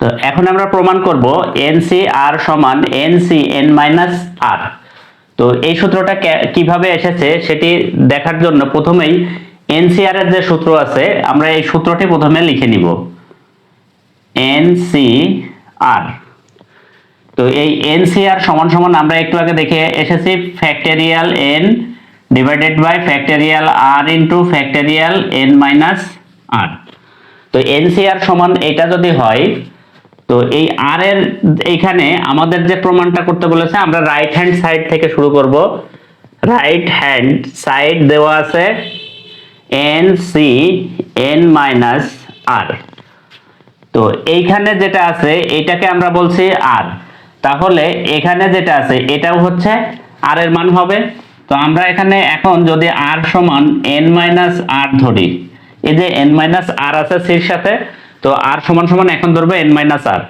তো এখন আমরা প্রমাণ করব এন সি আর সমান N C N minus R তো এই সূত্রটা কীভাবে এসেছে সেটি দেখার জন্য প্রথমেই এনসিআর এর যে সূত্র আছে, আমরা এই সূত্রটি প্রথমে লিখে নিব। এন সি আর তো এই এনসিআর সমান সমান আমরা একটু আগে দেখে এসেছি factorial N divided by factorial R into factorial N minus R তো এনসিআর সমান এটা যদি হয় তো এই আর এর এইখানে আমাদের যে প্রমাণটা করতে বলেছে, আমরা রাইট হ্যান্ড সাইড থেকে শুরু করব। রাইট হ্যান্ড সাইড দেওয়া আছে N C N minus R তো এইখানে যেটা আছে, এটাকে আমরা বলছি আর তাহলে এখানে যেটা আছে, এটাও হচ্ছে আর এর মান হবে। তো আমরা এখানে এখন যদি আর সমান এন মাইনাস আর ধরি, এই যে এন মাইনাস আর আছে সির সাথে তো আর সমান সমান এখন ধরবো এন মাইনাস আর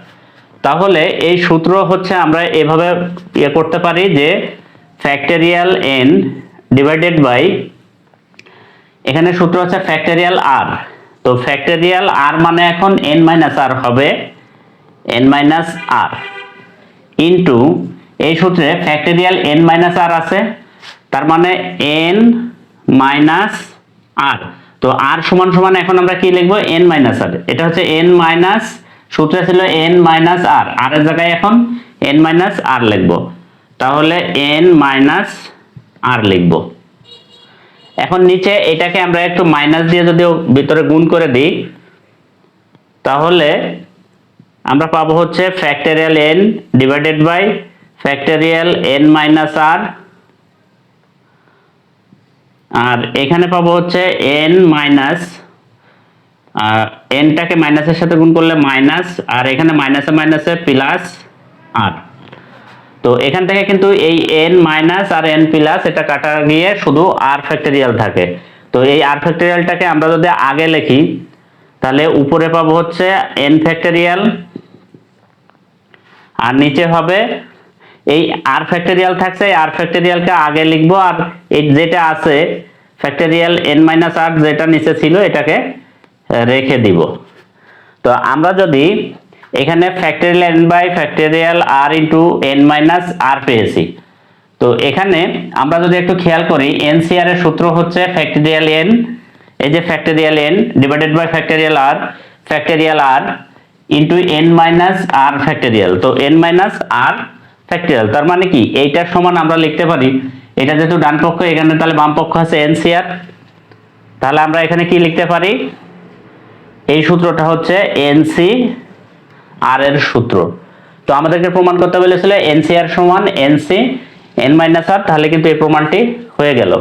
তাহলে এই সূত্র হচ্ছে আমরা এভাবে ইয়ে করতে পারি যে ফ্যাক্টরিয়াল এন ডিভাইডেড বাই এখানে সূত্র হচ্ছে ফ্যাক্টরিয়াল আর তো ফ্যাক্টরিয়াল আর মানে এখন এন মাইনাস আর হবে এন মাইনাস আর ইন্টু এই সূত্রে ফ্যাক্টরিয়াল এন মাইনাস আর আছে, তার মানে এন মাইনাস আর তো আর সমান সমান এখন আমরা কি লিখব? এন মাইনাস আর এটা হচ্ছে এন মাইনাস সূত্রে ছিল এন মাইনাস আর আর এর জায়গায় এখন এন মাইনাস আর লিখব। তাহলে এন মাইনাস আর লিখব। এখন নিচে এটাকে আমরা একটু মাইনাস দিয়ে যদি ভিতরে গুণ করে দিই, তাহলে আমরা পাবো হচ্ছে factorial N divided by factorial N minus R আর এখানে পাবো হচ্ছে এন মাইনাস আর এনটাকে মাইনাসের সাথে গুণ করলে মাইনাস আর এখানে মাইনাসে মাইনাসে প্লাস আর তো এখান থেকে কিন্তু এই N minus R N plus এটা কাটা গিয়ে শুধু আর ফ্যাক্টরিয়াল থাকে। তো এই আর ফ্যাক্টরিয়ালটাকে আমরা যদি আগে লিখি, তাহলে উপরে পাবো হচ্ছে এন ফ্যাক্টরিয়াল আর নিচে হবে এই আর ফ্যাক্টরিয়াল থাকছে আর ফ্যাক্টরিয়ালকে আগে লিখব, আর এই যেটা আছে ফ্যাক্টরিয়াল এন মাইনাস আর যেটা নিচে ছিল, এটাকে রেখে দিব। তো আমরা যদি এখানে factorial N by factorial R into N minus R পেয়েছি, তো এখানে আমরা যদি একটু খেয়াল করি এনসিআর এর সূত্র হচ্ছে ফ্যাক্টরিয়াল এন এই যে factorial N divided by factorial R factorial R into N minus R factorial তো এন মাইনাস আর ফ্যাক্টরিয়াল তার মানে কি? এইটার সমান আমরা লিখতে পারি এটা যেহেতু ডান পক্ষ, এখানে তাহলে বাম পক্ষ আছে এনসিআর। তাহলে আমরা এখানে কি লিখতে পারি? এই সূত্রটা হচ্ছে এনসি আর এর সূত্র। তো আমাদেরকে প্রমাণ করতে বলেছিল এনসি আর সমান এনসি, এন মাইনাস আর, তাহলে কিন্তু এই প্রমাণটি হয়ে গেল।